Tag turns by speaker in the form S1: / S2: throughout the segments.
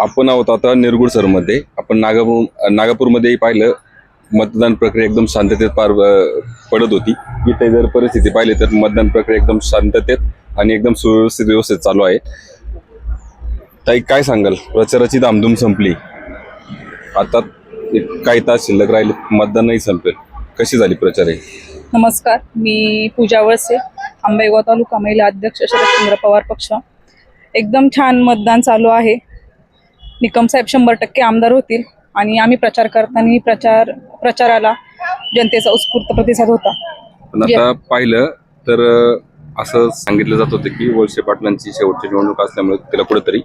S1: आपण आहोत आता निरगुड सरमध्ये आपण नागापूर नागापूरमध्येही पाहिलं मतदान प्रक्रिया एकदम शांततेत पार पडत होती. इथे जर परिस्थिती पाहिली तर मतदान प्रक्रिया एकदम शांततेत आणि एकदम सुव्यवस्थित व्यवस्थित चालू आहे. ताई काय सांगाल? प्रचाराची धामधूम संपली. आता काही तास शिल्लक राहिले मतदानही संपेल. कशी झाली प्रचार आहे
S2: नमस्कार मी पूजा वळसे आंबेगाव तालुका महिला अध्यक्ष शरदचंद्र पवार पक्ष. एकदम छान मतदान चालू आहे. निकम साहेब शंभर टक्के आमदार होतील आणि आम्ही प्रचार करताना प्रचार प्रचाराला जनतेचा उत्स्फूर्त प्रतिसाद होता.
S1: पण आता पाहिलं तर असं सांगितलं जात होतं की वळसे पाटलांची शेवटची निवडणूक असल्यामुळे तिला कुठेतरी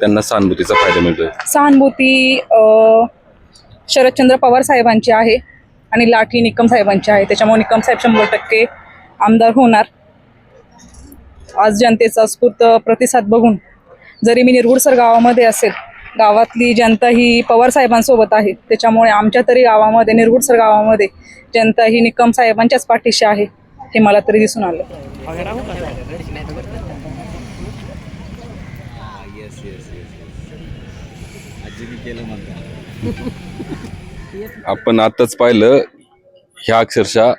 S1: त्यांना सहानुभूतीचा फायदा मिळतोय.
S2: सहानुभूती शरदचंद्र पवार साहेबांची आहे आणि लाठी निकम साहेबांची आहे. त्याच्यामुळे निकम साहेब शंभर टक्के आमदार होणार. आज जनतेचा स्फूर्त प्रतिसाद बघून जरी मी निरगुडसर गावामध्ये असेल गावातली जनता ही पवार साहेबांसोबत आहे. त्याच्यामुळे आमच्या तरी गावामध्ये निरगुडसर गावामध्ये जनता ही निकम साहेबांच्याच पाठीशी आहे हे मला तरी दिसून आलं.
S1: आपण आताच पाहिलं ह्या अक्षरशः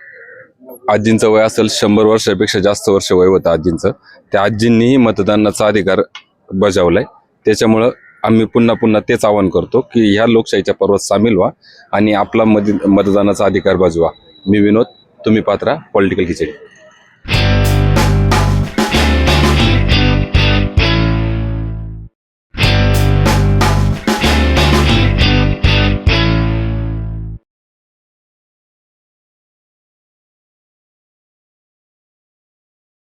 S1: आजींचं वय असेल शंभर वर्षापेक्षा जास्त वर्ष वय होतं आजींचं. त्या आजींनीही मतदानाचा अधिकार बजावलाय. त्याच्यामुळं आम्ही पुन्हा पुन्हा तेच आवाहन करतो की ह्या लोकशाहीच्या पर्वात सामील व्हा आणि आपला मत मतदानाचा अधिकार बाजवा. मी विनोद तुम्ही पात्रा पॉलिटिकल खिचडी.